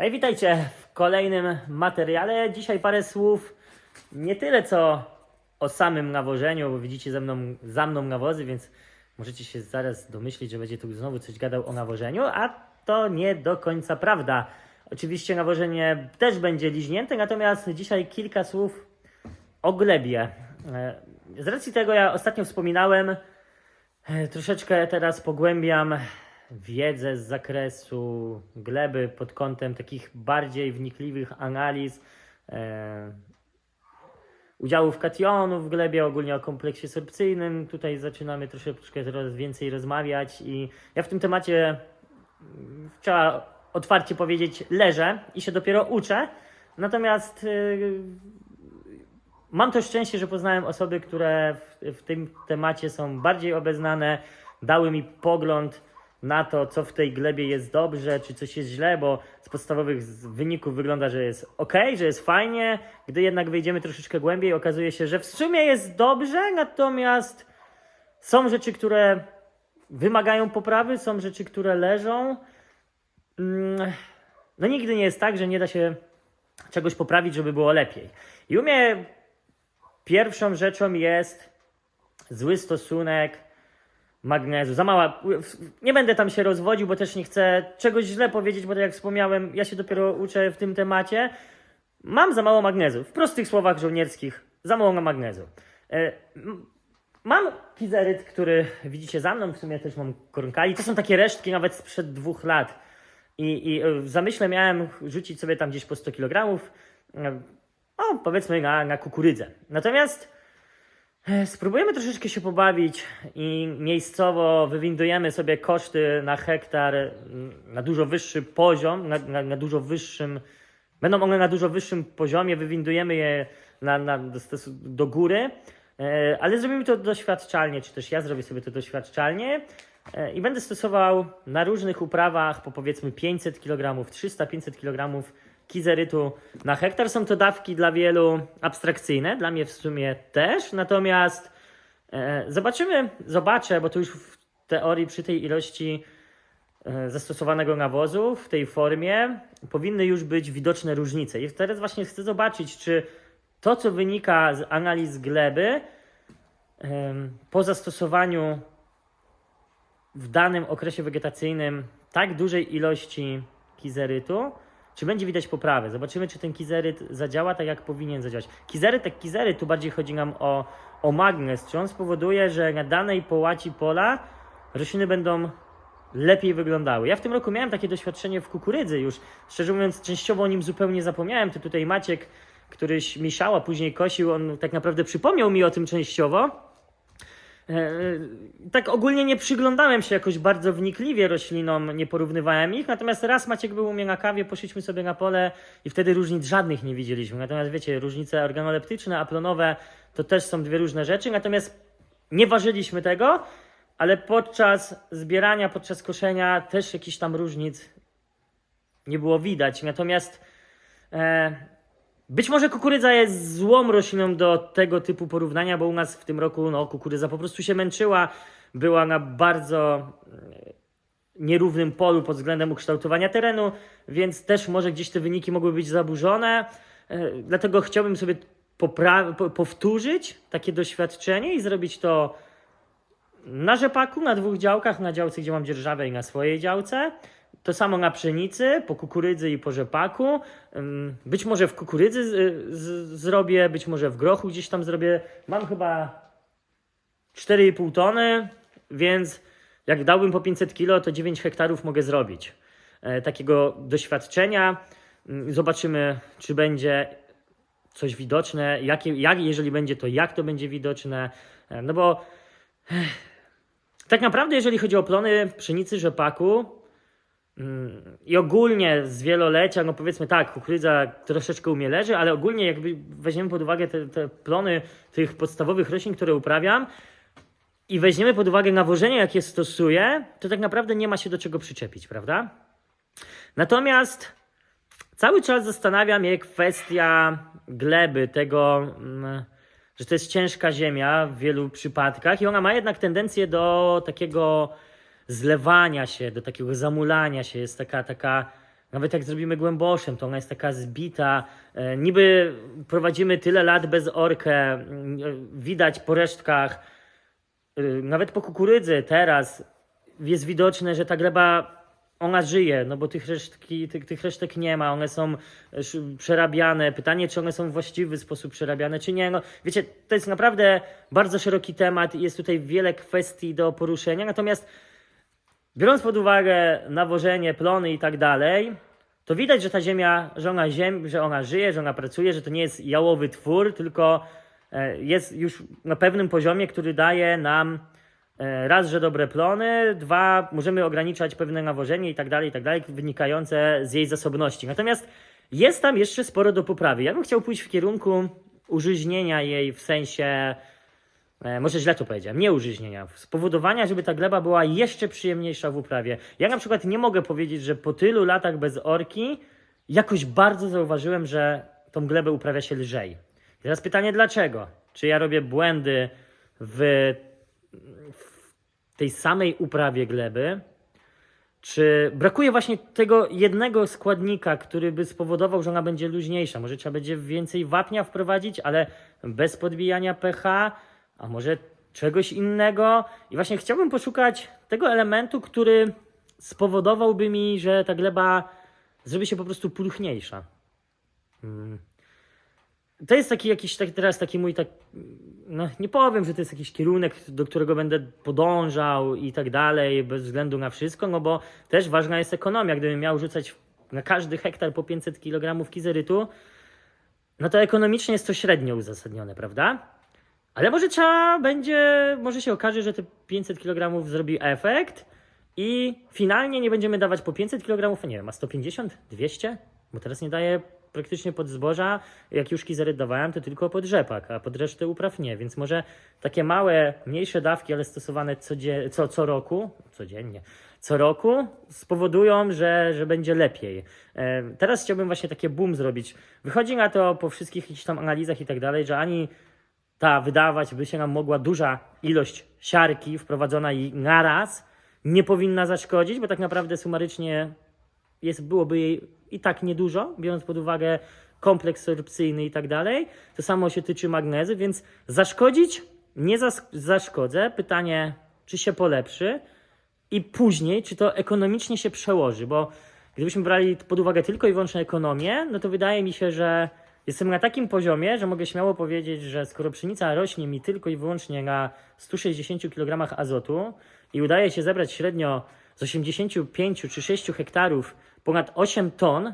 Hej, witajcie w kolejnym materiale. Dzisiaj parę słów nie tyle co o samym nawożeniu, bo widzicie ze mną, za mną nawozy, więc możecie się zaraz domyślić, że będzie tu znowu coś gadał o nawożeniu, a to nie do końca prawda. Oczywiście nawożenie też będzie liźnięte, natomiast dzisiaj kilka słów o glebie. E, Z racji tego ja ostatnio wspominałem, e, troszeczkę teraz pogłębiam wiedzę z zakresu gleby pod kątem takich bardziej wnikliwych analiz e, udziałów kationów w glebie, ogólnie o kompleksie sorpcyjnym. Tutaj zaczynamy troszeczkę teraz więcej rozmawiać i ja w tym temacie mm, trzeba otwarcie powiedzieć leżę i się dopiero uczę. Natomiast y, Mam to szczęście, że poznałem osoby, które w, w tym temacie są bardziej obeznane, dały mi pogląd na to, co w tej glebie jest dobrze, czy coś jest źle, bo z podstawowych wyników wygląda, że jest ok, że jest fajnie. Gdy jednak wejdziemy troszeczkę głębiej, okazuje się, że w sumie jest dobrze, natomiast są rzeczy, które wymagają poprawy, są rzeczy, które leżą. Mm, No nigdy nie jest tak, że nie da się czegoś poprawić, żeby było lepiej. I u mnie Pierwszą rzeczą jest zły stosunek magnezu. Za mała. Nie będę tam się rozwodził, bo też nie chcę czegoś źle powiedzieć, bo tak jak wspomniałem, ja się dopiero uczę w tym temacie. Mam za mało magnezu. W prostych słowach żołnierskich, za mało magnezu. E, Mam kizeryt, który widzicie za mną, w sumie też mam koronkali. To są takie resztki nawet sprzed dwóch lat. I, I e, w zamyśle miałem rzucić sobie tam gdzieś po 100 kg. No, powiedzmy na, na kukurydzę. Natomiast e, spróbujemy troszeczkę się pobawić i miejscowo wywindujemy sobie koszty na hektar na dużo wyższy poziom, na, na, na dużo wyższym, będą one na dużo wyższym poziomie, wywindujemy je na, na, do góry, e, ale zrobimy to doświadczalnie, czy też ja zrobię sobie to doświadczalnie. E, i będę stosował na różnych uprawach po powiedzmy 500 kg, 300-500 kg kizerytu na hektar. Są to dawki dla wielu abstrakcyjne, dla mnie w sumie też, natomiast e, zobaczymy, zobaczę, bo to już w teorii przy tej ilości e, zastosowanego nawozu w tej formie powinny już być widoczne różnice. I teraz właśnie chcę zobaczyć, czy to, co wynika z analiz gleby em, po zastosowaniu w danym okresie wegetacyjnym tak dużej ilości kizerytu, czy będzie widać poprawę. Zobaczymy, czy ten kizeryt zadziała tak, jak powinien zadziałać. Kizeryt, jak kizeryt, tu bardziej chodzi nam o, o magnez, czy on spowoduje, że na danej połaci pola rośliny będą lepiej wyglądały. Ja w tym roku miałem takie doświadczenie w kukurydzy już. Szczerze mówiąc, częściowo o nim zupełnie zapomniałem. To tutaj Maciek, któryś mieszał, a później kosił, on tak naprawdę przypomniał mi o tym częściowo. E, Tak ogólnie nie przyglądałem się jakoś bardzo wnikliwie roślinom, nie porównywałem ich, natomiast raz Maciek był u mnie na kawie, poszliśmy sobie na pole i wtedy różnic żadnych nie widzieliśmy. Natomiast wiecie, różnice organoleptyczne, aplonowe to też są dwie różne rzeczy, natomiast nie ważyliśmy tego, ale podczas zbierania, podczas koszenia też jakichś tam różnic nie było widać. Natomiast e, być może kukurydza jest złą rośliną do tego typu porównania, bo u nas w tym roku no, kukurydza po prostu się męczyła, była na bardzo e, nierównym polu pod względem ukształtowania terenu, więc też może gdzieś te wyniki mogły być zaburzone. E, Dlatego chciałbym sobie powtórzyć takie doświadczenie i zrobić to na rzepaku, na dwóch działkach, na działce, gdzie mam dzierżawę i na swojej działce. To samo na pszenicy, po kukurydzy i po rzepaku. Być może w kukurydzy z, z, zrobię, być może w grochu gdzieś tam zrobię. Mam chyba 4,5 tony, więc jak dałbym po 500 kilo, to 9 hektarów mogę zrobić. E, takiego doświadczenia. Ym, Zobaczymy, czy będzie coś widoczne. Jakie, jak, jeżeli będzie, to jak to będzie widoczne. E, No bo tak naprawdę, jeżeli chodzi o plony pszenicy, rzepaku i ogólnie z wielolecia, no powiedzmy tak, kukurydza troszeczkę u mnie leży, ale ogólnie jakby weźmiemy pod uwagę te, te plony tych podstawowych roślin, które uprawiam i weźmiemy pod uwagę nawożenie, jakie stosuję, to tak naprawdę nie ma się do czego przyczepić, prawda? Natomiast cały czas zastanawia mnie kwestia gleby, tego, mm, że to jest ciężka ziemia w wielu przypadkach i ona ma jednak tendencję do takiego zlewania się, do takiego zamulania się. Jest taka, taka Nawet jak zrobimy głęboszem, to ona jest taka zbita. E, niby prowadzimy tyle lat bez orkę, e, widać po resztkach, e, nawet po kukurydzy teraz jest widoczne, że ta gleba ona żyje, no bo tych, resztki, tych, tych resztek nie ma, one są przerabiane. Pytanie, czy one są w właściwy sposób przerabiane, czy nie. No, wiecie, to jest naprawdę bardzo szeroki temat jest tutaj wiele kwestii do poruszenia. Natomiast biorąc pod uwagę nawożenie, plony i tak dalej, to widać, że ta ziemia, że ona, ziem, że ona żyje, że ona pracuje, że to nie jest jałowy twór, tylko e, jest już na pewnym poziomie, który daje nam e, raz, że dobre plony, dwa, możemy ograniczać pewne nawożenie i tak dalej, i tak dalej, wynikające z jej zasobności. Natomiast jest tam jeszcze sporo do poprawy. Ja bym chciał pójść w kierunku użyźnienia jej w sensie może źle to powiedziałem, nie użyźnienia, spowodowania, żeby ta gleba była jeszcze przyjemniejsza w uprawie. Ja na przykład nie mogę powiedzieć, że po tylu latach bez orki jakoś bardzo zauważyłem, że tą glebę uprawia się lżej. Teraz pytanie dlaczego? Czy ja robię błędy w, w tej samej uprawie gleby, czy brakuje właśnie tego jednego składnika, który by spowodował, że ona będzie luźniejsza? Może trzeba będzie więcej wapnia wprowadzić, ale bez podbijania pH, a może czegoś innego? I właśnie chciałbym poszukać tego elementu, który spowodowałby mi, że ta gleba zrobi się po prostu pulchniejsza. Mm. To jest taki jakiś taki teraz taki mój tak no nie powiem, że to jest jakiś kierunek, do którego będę podążał i tak dalej, bez względu na wszystko, no bo też ważna jest ekonomia. Gdybym miał rzucać na każdy hektar po 500 kg kizerytu, no to ekonomicznie jest to średnio uzasadnione, prawda? Ale może trzeba będzie, może się okaże, że te 500 kg zrobi efekt i finalnie nie będziemy dawać po 500 kg, nie wiem, a 150, 200? Bo teraz nie daje praktycznie pod zboża, jak już kizeryt dawałem, to tylko pod rzepak, a pod resztę upraw nie, więc może takie małe, mniejsze dawki, ale stosowane codzie- co, co roku, codziennie, co roku spowodują, że, że będzie lepiej. E, teraz chciałbym właśnie takie boom zrobić. Wychodzi na to po wszystkich jakichś tam analizach i tak dalej, że ani ta wydawać by się nam mogła duża ilość siarki wprowadzona i naraz nie powinna zaszkodzić, bo tak naprawdę sumarycznie jest, byłoby jej i tak niedużo, biorąc pod uwagę kompleks sorpcyjny i tak dalej. To samo się tyczy magnezy, więc zaszkodzić nie zas- zaszkodzę. Pytanie, czy się polepszy i później, czy to ekonomicznie się przełoży, bo gdybyśmy brali pod uwagę tylko i wyłącznie ekonomię, no to wydaje mi się, że jestem na takim poziomie, że mogę śmiało powiedzieć, że skoro pszenica rośnie mi tylko i wyłącznie na 160 kg azotu i udaje się zebrać średnio z 85 czy 6 hektarów ponad 8 ton,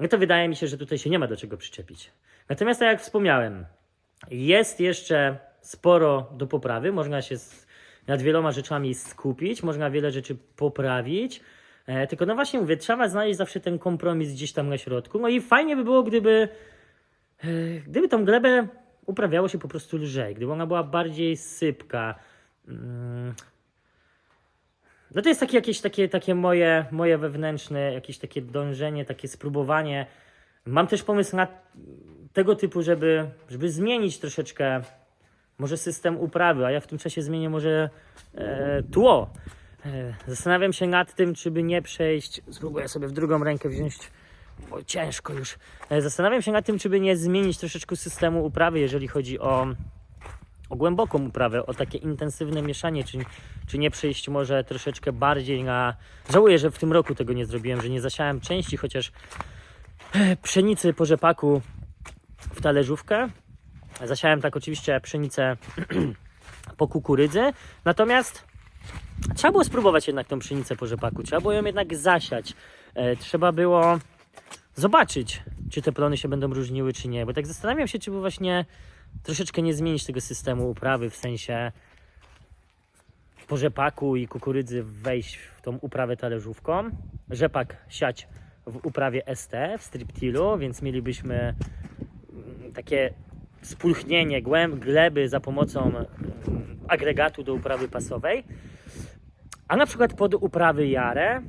no to wydaje mi się, że tutaj się nie ma do czego przyczepić. Natomiast tak jak wspomniałem, jest jeszcze sporo do poprawy, można się nad wieloma rzeczami skupić, można wiele rzeczy poprawić. E, tylko no właśnie mówię, trzeba znaleźć zawsze ten kompromis gdzieś tam na środku. No i fajnie by było, gdyby, e, gdyby tą glebę uprawiało się po prostu lżej, gdyby ona była bardziej sypka. Mm. No to jest takie jakieś takie, takie moje, moje wewnętrzne, jakieś takie dążenie, takie spróbowanie. Mam też pomysł na tego typu, żeby, żeby zmienić troszeczkę może system uprawy, a ja w tym czasie zmienię może e, tło. E, zastanawiam się nad tym, czy by nie przejść, spróbuję sobie w drugą rękę wziąć, bo ciężko już. E, zastanawiam się nad tym, czy by nie zmienić troszeczkę systemu uprawy, jeżeli chodzi o, o głęboką uprawę, o takie intensywne mieszanie, czy, czy nie przejść może troszeczkę bardziej na... Żałuję, że w tym roku tego nie zrobiłem, że nie zasiałem części, chociaż e, pszenicy po rzepaku w talerzówkę. Zasiałem tak oczywiście pszenicę po kukurydzy, natomiast trzeba było spróbować jednak tą pszenicę po rzepaku, trzeba było ją jednak zasiać. E, trzeba było zobaczyć, czy te plony się będą różniły, czy nie, bo tak zastanawiam się, czy by właśnie troszeczkę nie zmienić tego systemu uprawy, w sensie po rzepaku i kukurydzy wejść w tą uprawę talerzówką, rzepak siać w uprawie ST, w striptilu, więc mielibyśmy mm, takie spulchnienie głęb, gleby za pomocą mm, agregatu do uprawy pasowej, a na przykład pod uprawy jarę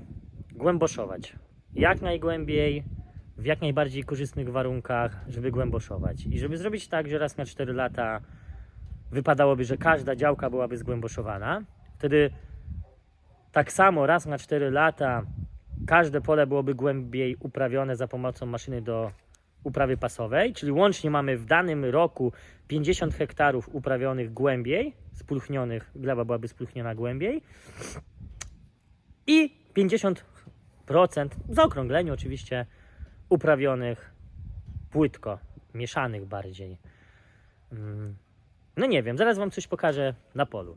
głęboszować. Jak najgłębiej, w jak najbardziej korzystnych warunkach, żeby głęboszować. I żeby zrobić tak, że raz na 4 lata wypadałoby, że każda działka byłaby zgłęboszowana. Wtedy tak samo raz na 4 lata każde pole byłoby głębiej uprawione za pomocą maszyny do uprawy pasowej, czyli łącznie mamy w danym roku 50 hektarów uprawionych głębiej, spulchnionych, gleba byłaby spulchniona głębiej i 50% w zaokrągleniu oczywiście uprawionych płytko, mieszanych bardziej. Mm, No nie wiem, zaraz wam coś pokażę na polu.